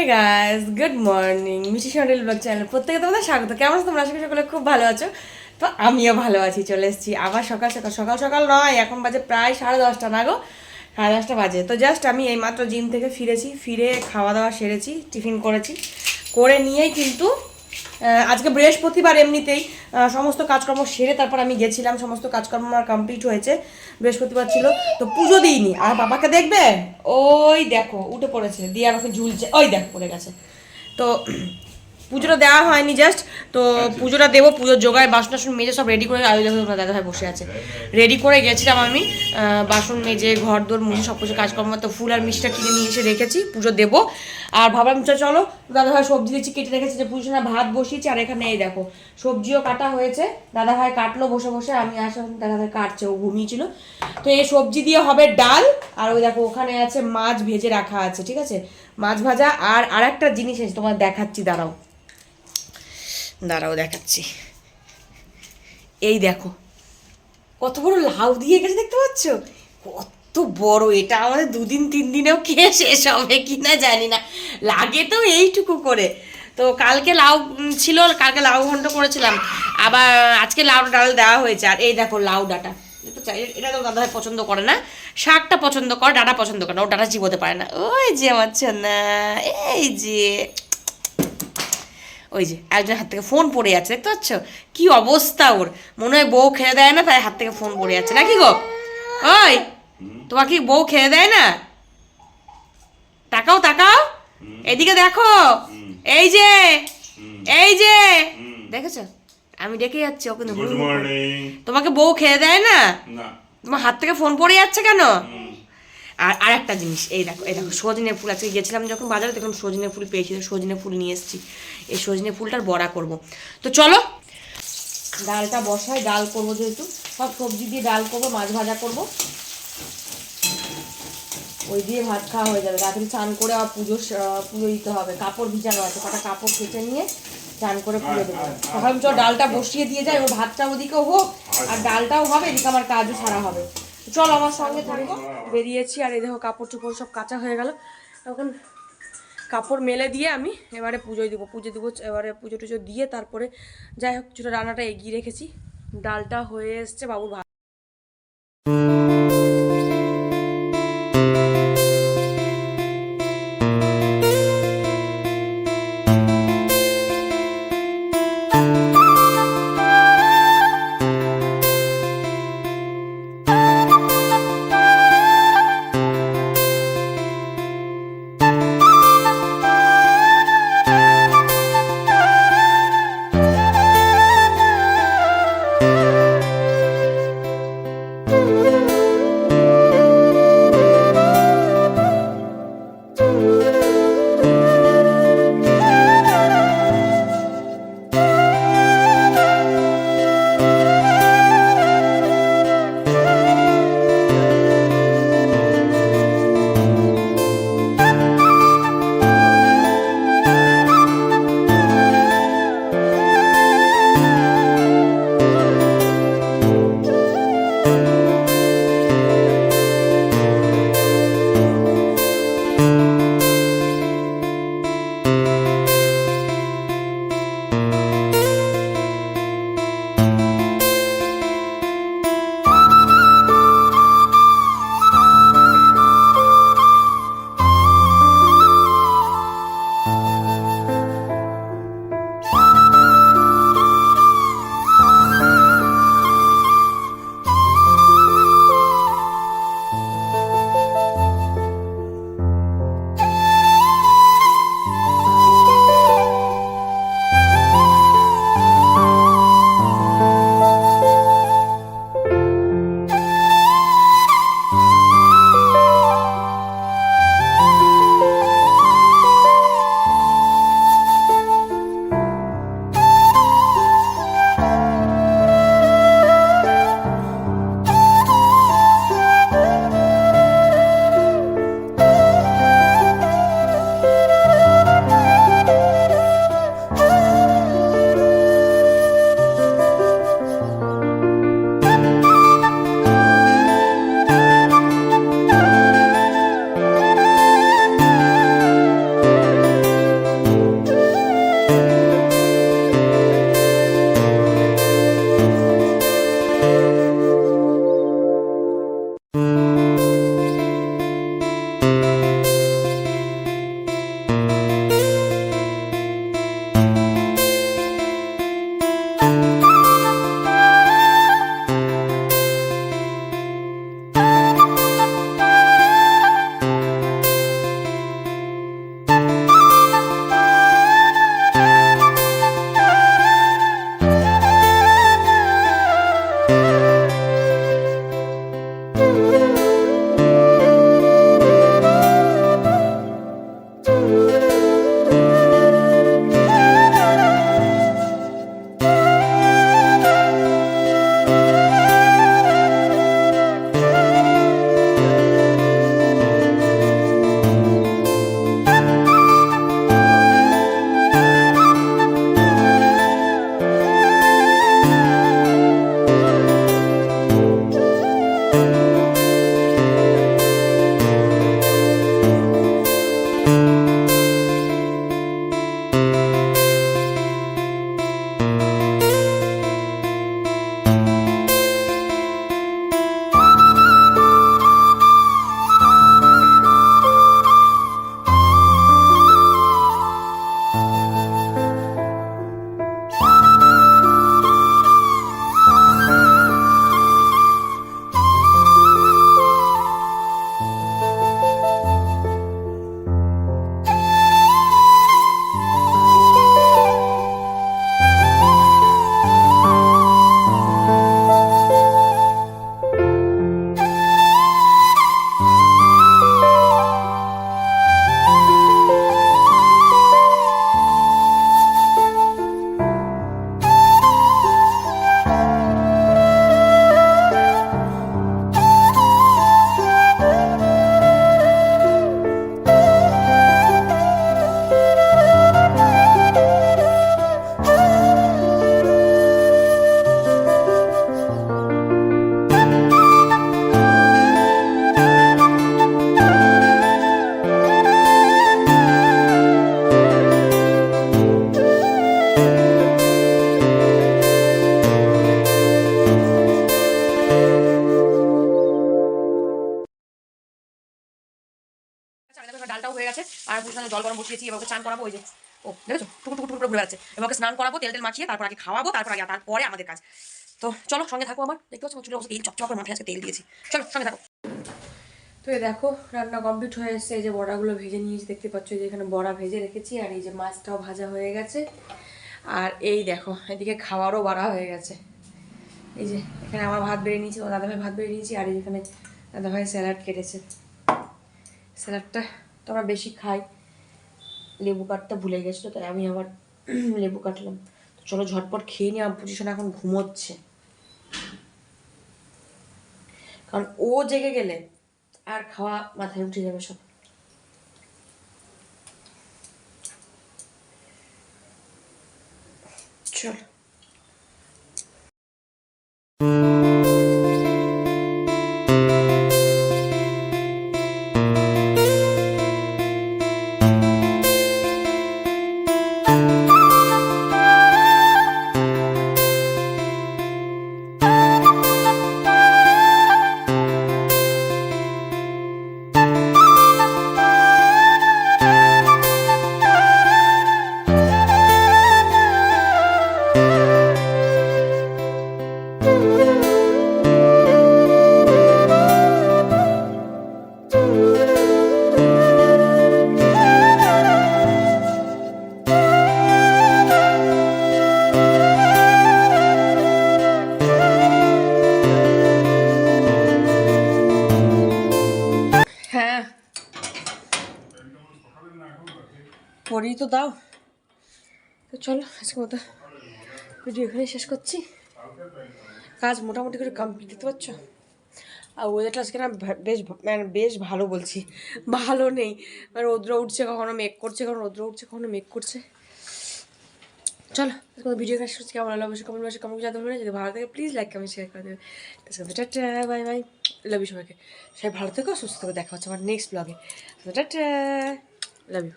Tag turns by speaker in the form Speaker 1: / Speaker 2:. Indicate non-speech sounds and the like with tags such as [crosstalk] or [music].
Speaker 1: হে guys good morning মিষ্টি সন্ডেল blog channel প্রত্যেকে তোমাদের স্বাগত। কেমন আছো তোমরা? আশা করি সকলে খুব ভালো আছো। তো আমিও ভালো আছি, চলে এসেছি আবার সকাল সকাল সকাল সকাল নয়, এখন বাজে প্রায় সাড়ে দশটা নাগো সাড়ে দশটা বাজে। তো জাস্ট আমি এইমাত্র জিম থেকে ফিরেছি, ফিরে খাওয়া দাওয়া সেরেছি, টিফিন করেছি। করে নিয়েই কিন্তু আজকে বৃহস্পতিবার এমনিতেই সমস্ত কাজকর্ম সেরে তারপর আমি গেছিলাম, সমস্ত কাজকর্ম আমার কমপ্লিট হয়েছে, বৃহস্পতিবার ছিল, তো পুজো দিইনি। আর বাবাকে দেখবে? ওই দেখো, উঠে পড়েছে, দিয়ে আমাকে ঝুলছে, ওই দেখ, পড়ে গেছে। তো পুজোটা দেওয়া হয়নি জাস্ট তো পুজোটা দেবো পুজোর জোগাড় বাসন টাসন মেজে সব রেডি করে আয়ু দেখো দাদা ভাই বসে আছে। রেডি করে গেছিলাম আমি বাসন মেজে ঘর দোর মুছে সব কিছু কাজকর্ম তো ফুল আর মিষ্টিটা কিনে নিয়ে এসে রেখেছি পুজো দেবো। আর ভাবলাম চল চলো দাদা ভাই সবজি দিচ্ছি কেটে রেখেছি যে পুজো না ভাত বসিয়েছি আর এখানে এই দেখো সবজিও কাটা হয়েছে। দাদা ভাই কাটলো বসে বসে আমি আসলাম দাদা ভাই কাটছে ও ঘুমিয়েছিল। তো এই সবজি দিয়ে হবে ডাল আর ওই দেখো ওখানে আছে মাছ ভেজে রাখা আছে ঠিক আছে? মাছ ভাজা আর আর একটা জিনিস আছে তোমার দেখাচ্ছি দাঁড়াও। দাঁড়াও দেখাচ্ছি। এই দেখো, কত বড় লাউ দিয়ে গেছে দেখতে পাচ্ছ? কত বড়, এটা আমাদের দুদিন, তিন দিনেও খেয়ে শেষ হবে কিনা জানি না। লাগে তো এইটুকু করে। তো কালকে লাউ ছিল, কালকে লাউ ঘন্ট করেছিলাম। আবার আজকে লাউ ডাল দেওয়া হয়েছে। আর এই দেখো লাউ ডাটা। এটা তো দাদা পছন্দ করে না। শাকটা পছন্দ করে, ডাটা পছন্দ করে না। ও ডাটা চিবোতে পারে না। ওই যে আমার না এই যে। ওই যে একজন হাত থেকে ফোন পড়ে যাচ্ছে দেখতে পাচ্ছ? কি অবস্থা ওর? মনে হয় বউ খেয়ে দেয় না তাই হাত থেকে ফোন পড়ে যাচ্ছে নাকি গো? ওই তোমার কি বউ খেয়ে দেয় না? তাকাও তাকাও। এদিকে দেখো। এই যে এই যে। দেখেছ? আমি ডেকে যাচ্ছি ও কিন্তু তোমাকে বউ খেয়ে দেয় না?
Speaker 2: না।
Speaker 1: তোমার হাত থেকে ফোন পড়ে যাচ্ছে কেন? আর আর একটা জিনিস, এই দেখো এই দেখো, সজনে ফুল, আজকে গেছিলাম যখন বাজারে, তখন সজনে ফুল পেয়েছি সজনে ফুল নিয়ে এসেছি। এই সজনে ফুলটার বড়া করব। তো চলো, ডালটা বসায় ডাল করব যেহেতু, সব সবজি দিয়ে ডাল করব, মাছ ভাজা করব। ওই দিয়ে ভাত খাওয়া হয়ে যাবে। রাত্রি চান করে আবার পুজো পুজো দিতে হবে। কাপড় ভিজানো আছে, কটা কাপড় কেচে নিয়ে চান করে পুজো দেবো। ভাবলাম চল ডালটা বসিয়ে দিয়ে যায় ও ভাতটা ওদিকেও হোক, আর ডালটাও হবে, এদিকে আমার কাজও সারা হবে। চল আমার সঙ্গে থাকব বেরিয়েছি আর এই দেখো কাপড় চোপড় সব কাঁচা হয়ে গেল। এখন কাপড় মেলে দিয়ে আমি এবারে পুজোয় দিব। পুজো দিব, এবারে পুজো টুজো দিয়ে তারপরে যাই হোক, কিছুটা রান্নাটা এগিয়ে রেখেছি। ডালটা হয়ে এসছে বাবুর ভাত। এবার ওকে চান করাবো, ওই যে, ও, দেখেছ? টুকু টুকু টুকু ঘুরে বেড়াচ্ছে। স্নান করাবো, তেল তেল মাখিয়ে, তারপর আগে খাওয়াবো, তারপর আগে তারপরে আমাদের কাজ। তো চলো, সঙ্গে থাকো আমার। দেখতে পাচ্ছ আমার চুলে অবস্থা তেল চকচক করে মাথায় তেল দিয়েছি। চলো, সঙ্গে থাকো। তো এই দেখো, রান্না কমপ্লিট হয়ে এসেছে। এই যে বড়াগুলো ভেজে নিয়েছি, দেখতে পাচ্ছ যে এখানে বড়া ভেজে রেখেছি, আর এই যে মাছটাও ভাজা হয়ে গেছে। আর এই দেখো, এদিকে খাওয়ারও বাড়া হয়ে গেছে। এই যে, এখানে আমার ভাত বেড়ে নিয়েছি ও দাদাভাই ভাত বেড়ে নিয়েছি, আর এই যেখানে দাদাভাই স্যালাড কেটেছে। স্যালাডটা তো আমরা বেশি খাই। লেবু কাটতে ভুলে গেছিল, তাই আমি আবার [clears throat] লেবু কাটলাম। তো চলো ঝটপট খেয়ে নিয়ে আমার পজিশন এখন ঘুমোচ্ছে। কারণ ও জেগে গেলে আর খাওয়া মাথায় উঠে যাবে সব। চল। পড়ি তো দাও। তো চলো আজকে মতো ভিডিও এখানে শেষ করছি। কাজ মোটামুটি করে কমপ্লিট দিতে পারছ আর ওয়েদারটা আজকে না বেশ মানে বেশ ভালো বলছি। ভালো নেই। মানে রৌদ্র উঠছে, কখনো মেক করছে, কখনো রৌদ্র উঠছে, কখনো মেক করছে। চলো মতো ভিডিও শেষ করছি। কেমন লাগল অবশ্যই কমেন্ট বসে কমেন্ট জানতে পারবে যদি ভালো থাকে প্লিজ লাইক কমেন্ট শেয়ার করে দেবে। বাই বাই লাভ ইউ সবাইকে। সবাই ভালো থেকো, সুস্থ থেকো। দেখা হচ্ছে আমার নেক্সট ব্লগে টাটা লাভ ইউ